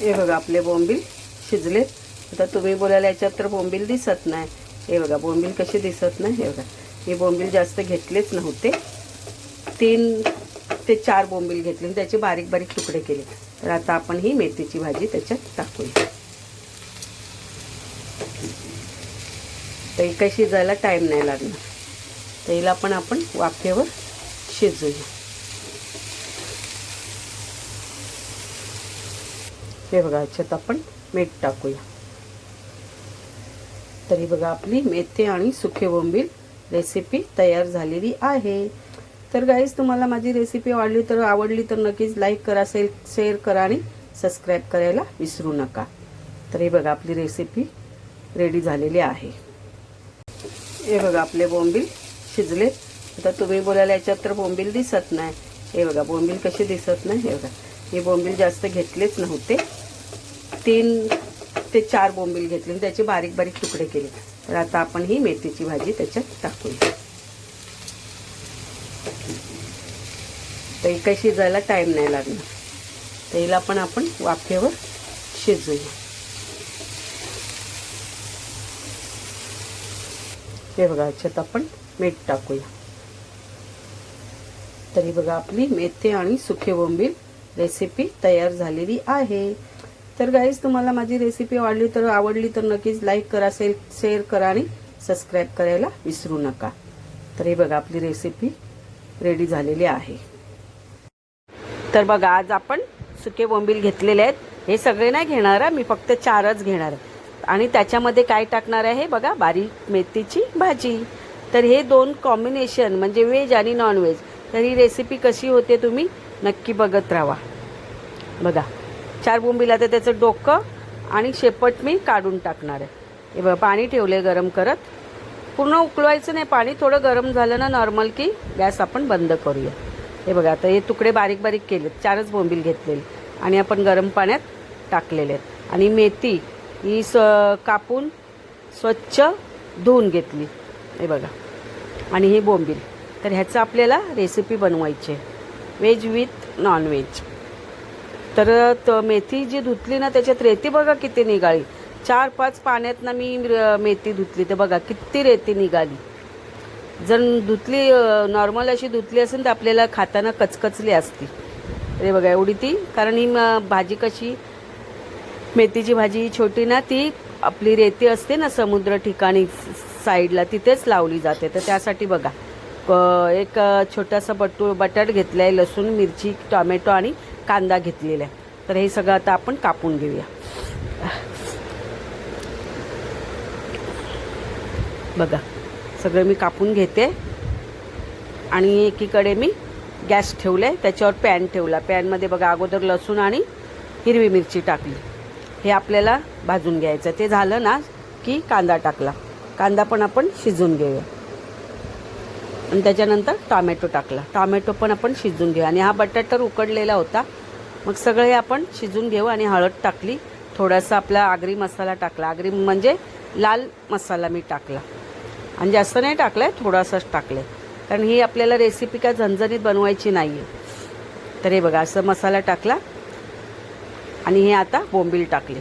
हे बघा आपले बोंबील शिजले आता तुम्ही बोलायला याच्यात तर बोंबील दिसत नाही. हे बघा बोंबील कसे दिसत नाही? हे बघा मी बोंबील जास्त घेतलेच नव्हते. तीन ते चार बोंबील घेतले आणि त्याचे बारीक बारीक तुकडे केले. तर आता आपण ही मेथीची भाजी त्याच्यात टाकूया. तर ही काही शिजायला टाईम नाही लागणार. तर हिला पण आपण वाफेवर शिजूया. हे बघा ह्याच्यात आपण मीठ टाकूया. तरी बघा आपली मेथी आणि सुके बोंबील रेसिपी तयार झालेली आहे. तर गाईज तुम्हाला माझी रेसिपी आवडली तर आवडली तर नक्कीच लाईक करा सेल शेअर करा आणि सबस्क्राईब करायला विसरू नका. तर हे बघा आपली रेसिपी रेडी झालेली आहे. हे बघा आपले बोंबील शिजले आता तुम्ही बोलायला याच्यात तर बोंबील दिसत नाही. हे बघा बोंबील कसे दिसत नाही? हे बघा. हे बोंबील जास्त घेतलेच नव्हते. तीन ते चार बोंबील घेतले आणि त्याचे बारीक बारीक तुकडे केले. तर आता आपण ही मेथीची भाजी त्याच्यात टाकूया. तर ही काही शिजायला टाईम नाही लागणार. तर हिला पण आपण वाफेवर शिजूया. हे बघा ह्याच्यात आपण मीठ टाकूया. तरी बघा आपली मेथी आणि सुखे बोंबील रेसिपी तयार झालेली आहे. तर गाईज तुम्हाला माझी रेसिपी आवडली तर आवडली तर नक्कीच लाईक करा सेल शेअर करा आणि सबस्क्राईब करायला विसरू नका. तर हे बघा आपली रेसिपी रेडी झालेली आहे. तर बघा आज आपण सुके बोंबील घेतलेले आहेत. हे सगळे नाही घेणार मी फक्त चारच घेणार आणि त्याच्यामध्ये काय टाकणार आहे बघा बारीक मेथीची भाजी. तर हे दोन कॉम्बिनेशन म्हणजे व्हेज आणि नॉनव्हेज तर ही रेसिपी कशी होते तुम्ही नक्की बघत राहा. बघा. चार बोंबीला तर त्याचं डोकं आणि शेपट मी काढून टाकणार आहे. हे बघा पाणी ठेवले गरम करत. पूर्ण उकळवायचं नाही पाणी थोडं गरम झालं ना नॉर्मल की गॅस आपण बंद करूया. हे बघा आता हे तुकडे बारीक बारीक केलेत चारच बोंबील घेतलेले. आणि आपण गरम पाण्यात टाकलेले आहेत. आणि मेथी ही स कापून स्वच्छ धुवून घेतली. हे बघा. आणि ही बोंबील. तर ह्याचं आपल्याला रेसिपी बनवायची आहे. व्हेज विथ नॉन व्हेज तर त मेथी जी धुतली ना त्याच्यात रेती बघा किती निघाली. चार पाच पाण्यात ना मी मेथी धुतली. तर बघा किती रेती निघाली. जर धुतली नॉर्मल अशी धुतली असेल तर आपल्याला खाताना कचकचली असती. अरे बघा एवढी ती. कारण ही भाजी कशी मेथीची भाजी छोटी ना ती आपली रेती असते ना समुद्र ठिकाणी साईडला तिथेच लावली जाते. तर त्यासाठी बघा. एक छोटासा बटू बटाट घेतला आहे लसूण मिरची टोमॅटो आणि कांदा घेतलेला आहे. तर हे सगळं आता आपण कापून घेऊया. बघा सगळं मी कापून घेते. आणि एकीकडे मी गॅस ठेवलं आहे त्याच्यावर पॅन ठेवला. पॅनमध्ये बघा अगोदर लसूण आणि हिरवी मिरची टाकली. हे आपल्याला भाजून घ्यायचं ते झालं ना की कांदा टाकला. कांदा पण आपण शिजून घेऊया. आणि त्याच्यानंतर टॉमॅटो टाकला. टॉमॅटो पण आपण शिजून घेऊ. आणि हा बटाटा उकडलेला होता. मग सगळे आपण शिजून घेऊ आणि हळद टाकली. थोडासा आपला आगरी मसाला टाकला. आगरी म्हणजे लाल मसाला मी टाकला. आणि जास्त नाही टाकला आहे थोडासाच टाकलं कारण ही आपल्याला रेसिपी काय झणझणीत बनवायची नाही आहे तर हे बघा असं मसाला टाकला. आणि हे आता बोंबील टाकले.